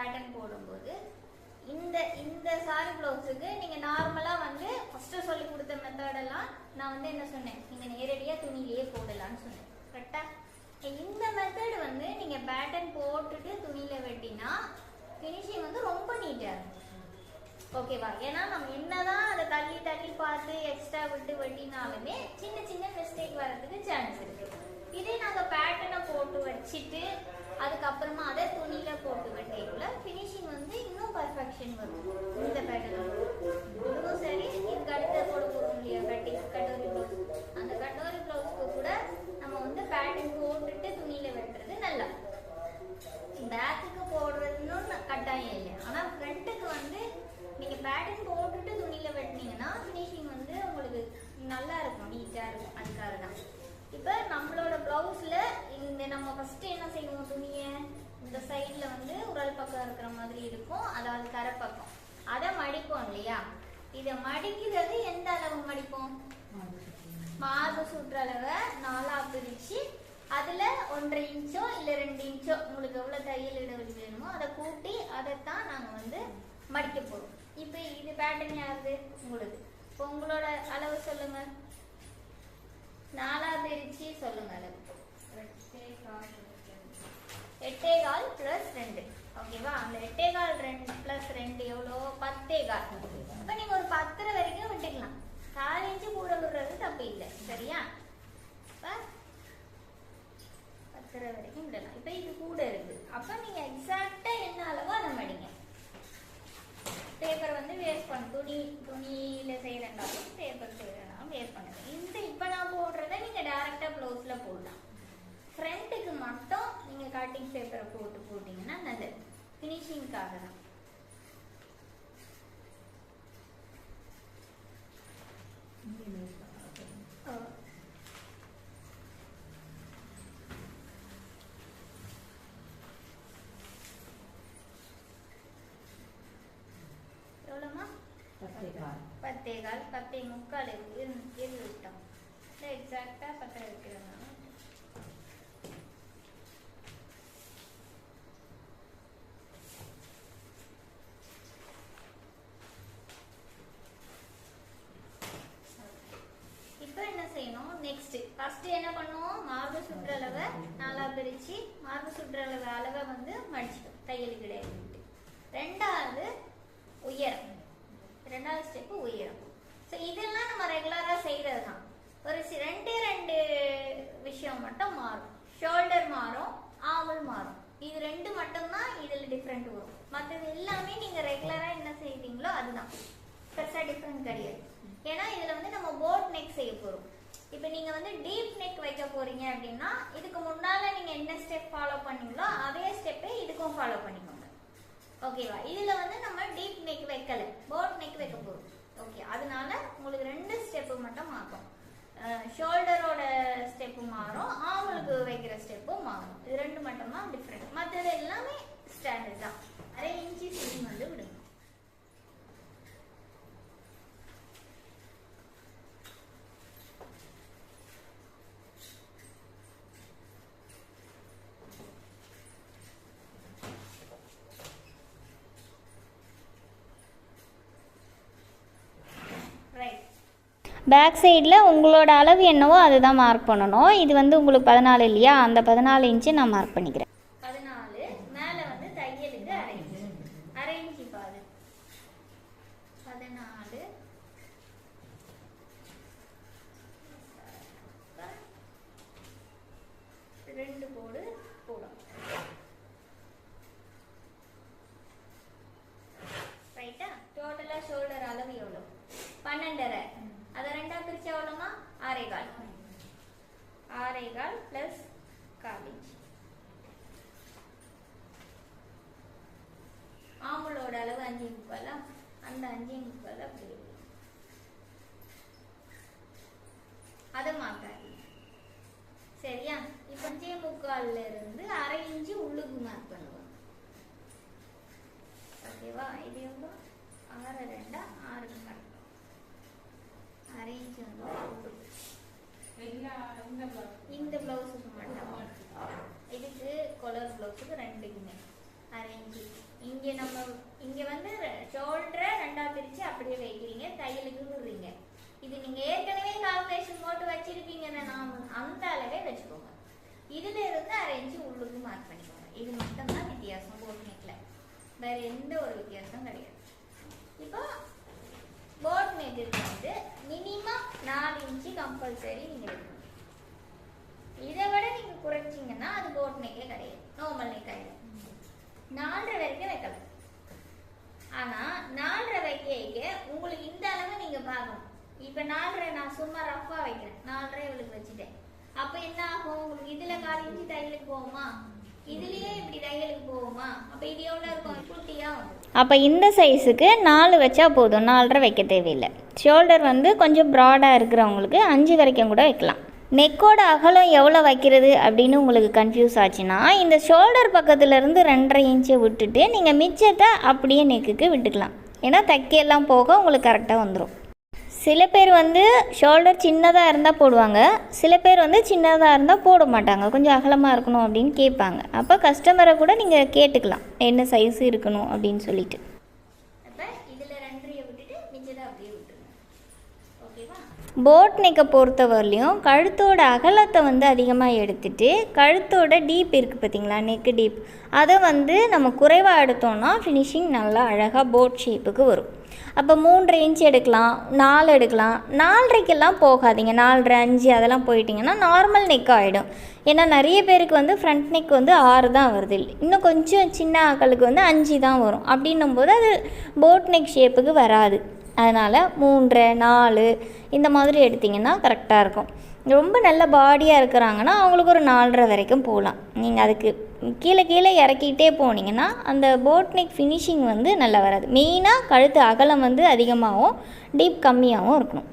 Pattern போடும்போது இந்த இந்த சாரி ப்ளவுஸுக்கு நீங்கள் நார்மலாக வந்து ஃபஸ்ட்டு சொல்லி கொடுத்த மெத்தடெல்லாம் நான் வந்து என்ன சொன்னேன்? நீங்கள் நேரடியாக துணியிலேயே போடலாம்னு சொன்னேன். கரெக்டாக இந்த மெத்தட் வந்து நீங்கள் பேட்டர்ன் போட்டுட்டு துணியில் வெட்டினா ஃபினிஷிங் வந்து ரொம்ப நீட்டாக இருக்கும். ஓகேவா ஏன்னா நம்ம என்னதான் அதை தள்ளி தள்ளி பார்த்து எக்ஸ்ட்ரா விட்டு வெட்டினாலுமே சின்ன சின்ன மிஸ்டேக் வர்றதுக்கு சான்ஸ் இருக்கு. இதே நாங்கள் பேட்டர்னை போட்டு வச்சுட்டு அதுக்கப்புறமா அதை துணியில் போட்டு வெட்டிக்குள்ள வந்து இன்னும் பர்ஃபெக்ஷன் வரும் இந்த பேட்டர்ன் இதுவும் சரி இதுக்கு அடுத்த போட போறோம் இல்லையா கட்டி கட்டோரி ப்ளவுஸ் அந்த கட்டோரி ப்ளவுஸ்க்கு கூட நம்ம வந்து பேட்டர்ன் போட்டுட்டு துணியில வெட்டுறது நல்லா பேக்குக்கு போடுறதுன்னு கட்டாயம் இல்லை ஆனா ஃப்ரண்ட்டுக்கு வந்து நீங்க பேட்டர்ன் போட்டுட்டு துணியில வெட்டினீங்கன்னா ஃபினிஷிங் வந்து உங்களுக்கு நல்லா இருக்கும் நீட்டா இருக்கும் அதுக்காக தான் இப்போ நம்மளோட பிளவுஸ்ல இந்த நம்ம ஃபர்ஸ்ட் என்ன செய்வோம் துணியை இந்த சைடுல வந்து உரல் பக்கம் இருக்கிற மாதிரி இருக்கும் அதாவது கரை பக்கம் அதை மடிப்போம் இல்லையா இதை மடிக்கிறது எந்த அளவு மடிப்போம்? மார்பு சுற்றளவை நாலா பிரிச்சு அதுல ஒன்றரை இன்ச்சோ இல்ல ரெண்டு இன்ச்சோ உங்களுக்கு எவ்வளவு தையல் இடைவெளி வேணுமோ அதை கூட்டி அதைத்தான் நாங்க வந்து மடிக்க போறோம் இப்போ இது பேட்டர்ன் யாருது? உங்களுக்கு. இப்போ உங்களோட அளவு சொல்லுங்க. நாலா பிரிச்சு சொல்லுங்க அளவு. எட்டே கால் பிளஸ் ரெண்டு. ஓகேவா? அந்த எட்டே கால் ரெண்டு பிளஸ் ரெண்டு எவ்வளோ? பத்தே கால் இப்போ நீங்க ஒரு பத்தரை வரைக்கும் விட்டுக்கலாம் கால் இன்ச்சு கூட விடுறது தப்பு இல்லை. சரியா? இப்போ பத்தரை வரைக்கும் விடலாம். இப்போ இது கூட இருக்கு. அப்போ நீங்க எக்ஸாக்டா என்ன அளவோ அதை மடிங்க. பேப்பர் வந்து வேஸ்ட் பண்ண. துணி துணியில செய்யறனாலும் பேப்பர் செய்யறனாலும் வேஸ்ட் பண்ணுங்க. இந்த இப்போ நான் போடுறத நீங்க டைரக்டா ப்ளவுஸ்ல போடலாம். ஃப்ரண்ட்டுக்கு மட்டும் நீங்க கட்டிங் பேப்பரை போட்டு போட்டீங்கன்னா நல்லது. ஃபினிஷிங்காக தான். எவ்வளோமா பத்தே கால் பத்தே முக்கால் இருக்கு இரு விட்டோம் இல்லை எக்ஸாக்டாக பத்தரை வைக்கிறதுனால இப்போ என்ன செய்யணும் நெக்ஸ்ட் ஃபர்ஸ்ட் என்ன பண்ணுவோம்? மார்பு சுற்றளவை நாலா பிரிச்சு மார்பு சுற்றளவு அளவை வந்து மடிச்சிடும் தையல் கிடையாது ரெண்டாவது உயரம். ரெண்டாவது ஸ்டெப் உயரம். ஸோ இதெல்லாம் நம்ம ரெகுலரா செய்யறது தான் ஒரு சி- ரெண்டே ரெண்டு விஷயம் மட்டும் மாறும். ஷோல்டர் மாறும் ஆவல் மாறும். இது ரெண்டு மட்டும்தான் இதுல டிஃப்ரெண்ட் வரும். மற்றது எல்லாமே நீங்க ரெகுலரா என்ன செய்வீங்களோ அதுதான். பெருசா டிஃப்ரெண்ட் கிடையாது. ஏன்னா இதுல வந்து நம்ம போட் நெக் செய்ய போறோம். இப்போ நீங்க வந்து டீப் நெக் வைக்க போறீங்க அப்படின்னா இதுக்கு முன்னால நீங்க என்ன ஸ்டெப் ஃபாலோ பண்ணீங்களோ அதே ஸ்டெப்பே இதுக்கும் ஃபாலோ பண்ணிக்கோங்க. ஓகேவா இதுல வந்து நம்ம டீப் நெக் வைக்கல. போட் நெக் வைக்க போறோம். ஓகே அதனால உங்களுக்கு ரெண்டு ஸ்டெப்பு மட்டும் மாறும். ஷோல்டரோட ஸ்டெப்பு மாறும். ஆவலுக்கு வைக்கிற ஸ்டெப்பும் மாறும். இது ரெண்டு மட்டும்தான் டிஃப்ரெண்ட் மற்றது எல்லாமே ஸ்டாண்டர்ட் தான். அரை இன்ச்சு சீம் வந்து விடுங்க. பேக் சைடில் உங்களோட அளவு என்னவோ அதுதான் மார்க் பண்ணணும். இது வந்து உங்களுக்கு பதினாலு இல்லையா? அந்த பதினாலு இன்ச்சு நான் மார்க் பண்ணிக்கிறேன். பதினாலு வந்து தையலுக்கு அரை இன்ச்சு அரை இன்ச்சு பாரு. பதினாலு ரெண்டு கோடு போடும் ரைட்டா டோட்டலா ஷோல்டர் அளவு எவ்வளோ பன்னெண்டரை அதை ரெண்டா பிரிச்சா எவ்வளோமா ஆறே கால் ஆறே கால் பிளஸ் காலேஜ் ஆம்பளோட அளவு அஞ்சு முக்காலா? அந்த அஞ்சு முக்கால் அப்படி. அதை மாத்தாது சரியா? இப்ப அஞ்சே முக்கால்ல இருந்து அரை இன்ச்சு உள்ளுக்கு மார்க் பண்ணுவோம். ஓகேவா? இது எவ்வளோ? ஆறு ரெண்டா? ஆறு அரை இன்ச்சு வந்து உள்ளுக்கு. இந்த பிளவுஸுக்கு மட்டும் இதுக்கு கொலர் பிளவுஸுக்கு ரெண்டுக்குமே அரை இன்ச்சு இங்க நம்ம இங்க வந்து ஷோல்டரை ரெண்டா பிரிச்சு அப்படியே வைக்கிறீங்க தையலுக்கு விடுறீங்க இது நீங்க ஏற்கனவே கால்குலேஷன் நான் அந்த அளவே வச்சுக்கோங்க. இதுல இருந்து அரை இன்ச்சு உள்ளுக்கு மார்க் பண்ணிக்கோங்க. இது மட்டும்தான் வித்தியாசம் போட் நெக்ல வேற எந்த ஒரு வித்தியாசம் கிடையாது. இப்போ போட் நெக்கு வந்து மினிமம் நாலு இன்ச்சு கம்பல்சரி நீங்க எடுக்கணும். இதை விட நீங்க குறைச்சிங்கன்னா அது போட் நெக்கே கிடையாது. நார்மல் நெக் ஆயிடும். நாலரை வரைக்கும் வைக்கலாம். ஆனா நாலரை வைக்க வைக்க உங்களுக்கு இந்த அளவு நீங்க பார்க்கணும் இப்ப நாலரை நான் சும்மா ரஃபா வைக்கிறேன். நாலரை இவளுக்கு வச்சுட்டேன். அப்ப என்ன ஆகும்? உங்களுக்கு இதுல கால் இன்ச்சு தையலுக்கு போகுமா? இதுலயே இப்படி தையலுக்கு போகுமா? அப்ப இது எவ்வளவு இருக்கும்? குட்டியா? வந்துடும் அப்போ இந்த சைஸுக்கு நாலு வச்சா போதும். நாலரை வைக்க தேவையில்லை. ஷோல்டர் வந்து கொஞ்சம் ப்ராடாக இருக்கிறவங்களுக்கு அஞ்சு வரைக்கும் கூட வைக்கலாம். நெக்கோட அகலம் எவ்வளோ வைக்கிறது அப்படின்னு உங்களுக்கு கன்ஃபியூஸ் ஆச்சுன்னா இந்த ஷோல்டர் பக்கத்துலேருந்து ரெண்டரை இன்ச்சை விட்டுட்டு நீங்கள் மிச்சத்தை அப்படியே நெக்குக்கு விட்டுக்கலாம். ஏன்னா தைக்கையெல்லாம் போக உங்களுக்கு கரெக்டாக வந்துடும் சில பேர் வந்து ஷோல்டர் சின்னதாக இருந்தால் போடுவாங்க. சில பேர் வந்து சின்னதாக இருந்தால் போட மாட்டாங்க. கொஞ்சம் அகலமாக இருக்கணும் அப்படின்னு கேட்பாங்க. அப்போ கஸ்டமரை கூட நீங்கள் கேட்டுக்கலாம். என்ன சைஸ் இருக்கணும் அப்படின்னு சொல்லிட்டு அப்ப இதுல ரெண்டரையை விட்டுட்டு மிச்சத்தை அப்படியே விட்டுருங்க ஓகேவா போட் நெக்கை பொறுத்தவரையிலையும் கழுத்தோட அகலத்தை வந்து அதிகமாக எடுத்துகிட்டு கழுத்தோட டீப் இருக்குது பார்த்தீங்களா நெக்கு டீப் அதை வந்து நம்ம குறைவாக எடுத்தோம்னா ஃபினிஷிங் நல்லா அழகாக போட் ஷேப்புக்கு வரும். அப்போ மூன்றரை இன்ச் எடுக்கலாம் நாலு எடுக்கலாம். நாலரைக்கெல்லாம் போகாதீங்க. நாலரை அஞ்சு அதெல்லாம் போயிட்டிங்கன்னா நார்மல் நெக் ஆகிடும் ஏன்னா நிறைய பேருக்கு வந்து ஃப்ரண்ட் நெக் வந்து ஆறு தான் வருது. இன்னும் கொஞ்சம் சின்ன ஆக்களுக்கு வந்து அஞ்சு தான் வரும். அப்படின்னும் போது அது போட் நெக் ஷேப்புக்கு வராது. அதனால் மூன்றரை நாலு இந்த மாதிரி எடுத்திங்கன்னா கரெக்டாக இருக்கும். ரொம்ப நல்ல பாடியாக இருக்கிறாங்கன்னா அவங்களுக்கு ஒரு நாலரை வரைக்கும் போகலாம். நீங்கள் அதுக்கு கீழே கீழே இறக்கிட்டே போனீங்கன்னா அந்த போட் நெக் ஃபினிஷிங் வந்து நல்லா வராது. மெயினாக கழுத்து அகலம் வந்து அதிகமாகவும் டீப் கம்மியாகவும் இருக்கணும்.